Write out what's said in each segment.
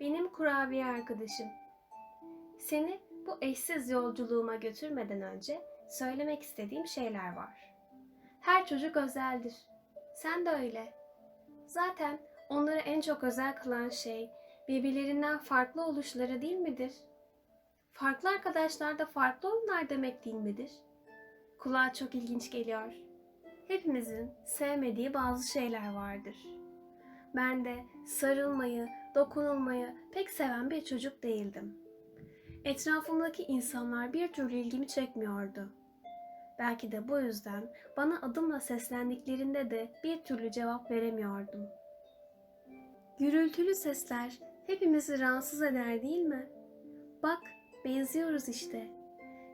Benim kurabiye arkadaşım. Seni bu eşsiz yolculuğuma götürmeden önce söylemek istediğim şeyler var. Her çocuk özeldir. Sen de öyle. Zaten onları en çok özel kılan şey birbirlerinden farklı oluşları değil midir? Farklı arkadaşlar da farklı oyunlar demek değil midir? Kulağa çok ilginç geliyor. Hepimizin sevmediği bazı şeyler vardır. Ben de sarılmayı, dokunulmayı pek seven bir çocuk değildim. Etrafımdaki insanlar bir türlü ilgimi çekmiyordu. Belki de bu yüzden bana adımla seslendiklerinde de bir türlü cevap veremiyordum. Gürültülü sesler hepimizi rahatsız eder değil mi? Bak, benziyoruz işte.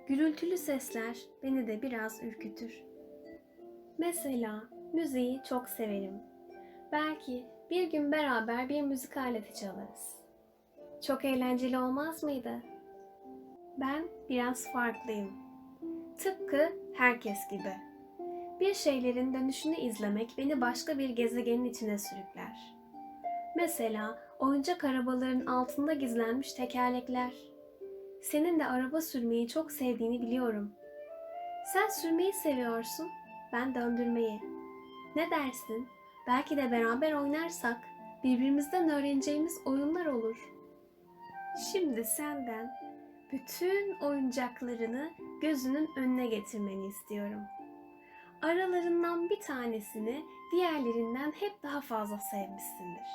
Gürültülü sesler beni de biraz ürkütür. Mesela müziği çok severim. Belki bir gün beraber bir müzik aleti çalarız. Çok eğlenceli olmaz mıydı? Ben biraz farklıyım. Tıpkı herkes gibi. Bir şeylerin dönüşünü izlemek beni başka bir gezegenin içine sürükler. Mesela oyuncak arabaların altında gizlenmiş tekerlekler. Senin de araba sürmeyi çok sevdiğini biliyorum. Sen sürmeyi seviyorsun, ben döndürmeyi. Ne dersin? Belki de beraber oynarsak birbirimizden öğreneceğimiz oyunlar olur. Şimdi senden bütün oyuncaklarını gözünün önüne getirmeni istiyorum. Aralarından bir tanesini diğerlerinden hep daha fazla sevmişsindir.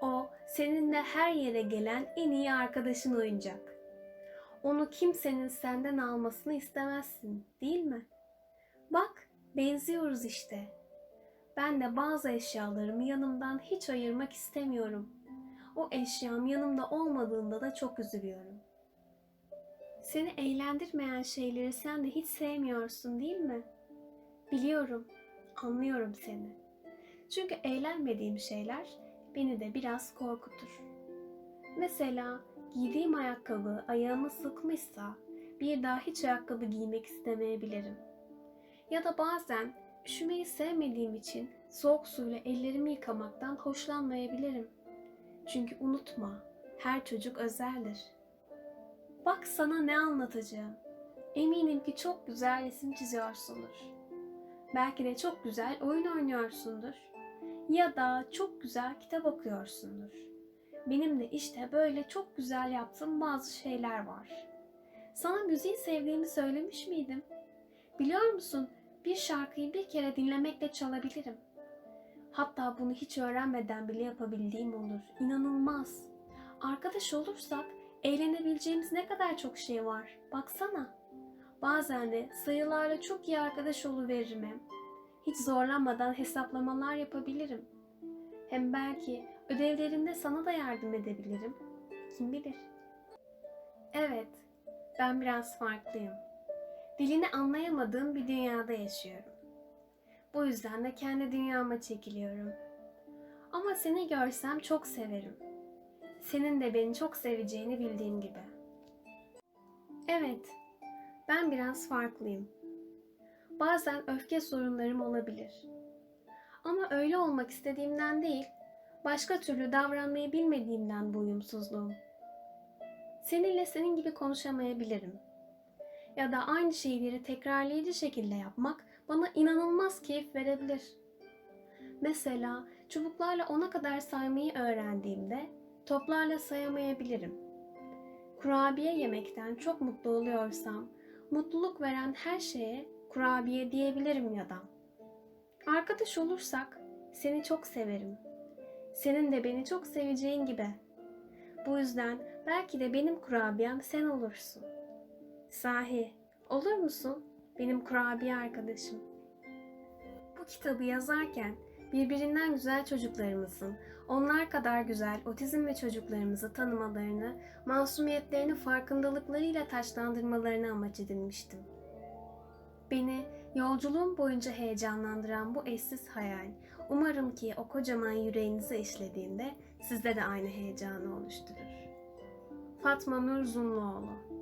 O seninle her yere gelen en iyi arkadaşın oyuncak. Onu kimsenin senden almasını istemezsin, değil mi? Bak, benziyoruz işte. Ben de bazı eşyalarımı yanımdan hiç ayırmak istemiyorum. O eşyam yanımda olmadığında da çok üzülüyorum. Seni eğlendirmeyen şeyleri sen de hiç sevmiyorsun değil mi? Biliyorum, anlıyorum seni. Çünkü eğlenmediğim şeyler beni de biraz korkutur. Mesela giydiğim ayakkabı ayağımı sıkmışsa bir daha hiç ayakkabı giymek istemeyebilirim. Ya da bazen üşümeyi sevmediğim için soğuk suyla ellerimi yıkamaktan hoşlanmayabilirim. Çünkü unutma, her çocuk özeldir. Bak sana ne anlatacağım. Eminim ki çok güzel resim çiziyorsundur. Belki de çok güzel oyun oynuyorsundur. Ya da çok güzel kitap okuyorsundur. Benim de işte böyle çok güzel yaptığım bazı şeyler var. Sana müziği sevdiğimi söylemiş miydim? Biliyor musun? Bir şarkıyı bir kere dinlemekle çalabilirim. Hatta bunu hiç öğrenmeden bile yapabildiğim olur. İnanılmaz. Arkadaş olursak eğlenebileceğimiz ne kadar çok şey var. Baksana. Bazen de sayılarla çok iyi arkadaş oluveririm hem. Hiç zorlanmadan hesaplamalar yapabilirim. Hem belki ödevlerinde sana da yardım edebilirim. Kim bilir? Evet, ben biraz farklıyım. Dilini anlayamadığım bir dünyada yaşıyorum. Bu yüzden de kendi dünyama çekiliyorum. Ama seni görsem çok severim. Senin de beni çok seveceğini bildiğim gibi. Evet, ben biraz farklıyım. Bazen öfke sorunlarım olabilir. Ama öyle olmak istediğimden değil, başka türlü davranmayı bilmediğimden bu uyumsuzluğum. Seninle senin gibi konuşamayabilirim. Ya da aynı şeyleri tekrarlayıcı şekilde yapmak bana inanılmaz keyif verebilir. Mesela çubuklarla ona kadar saymayı öğrendiğimde toplarla sayamayabilirim. Kurabiye yemekten çok mutlu oluyorsam, mutluluk veren her şeye kurabiye diyebilirim ya da. Arkadaş olursak seni çok severim. Senin de beni çok seveceğin gibi. Bu yüzden belki de benim kurabiyem sen olursun. Sahi, olur musun benim kurabiye arkadaşım? Bu kitabı yazarken birbirinden güzel çocuklarımızın onlar kadar güzel otizmli çocuklarımızı tanımalarını, masumiyetlerini farkındalıklarıyla taşlandırmalarını amaç edinmiştim. Beni yolculuğum boyunca heyecanlandıran bu eşsiz hayal, umarım ki o kocaman yüreğinize işlediğinde sizde de aynı heyecanı oluşturur. Fatma Nur Zumluoğlu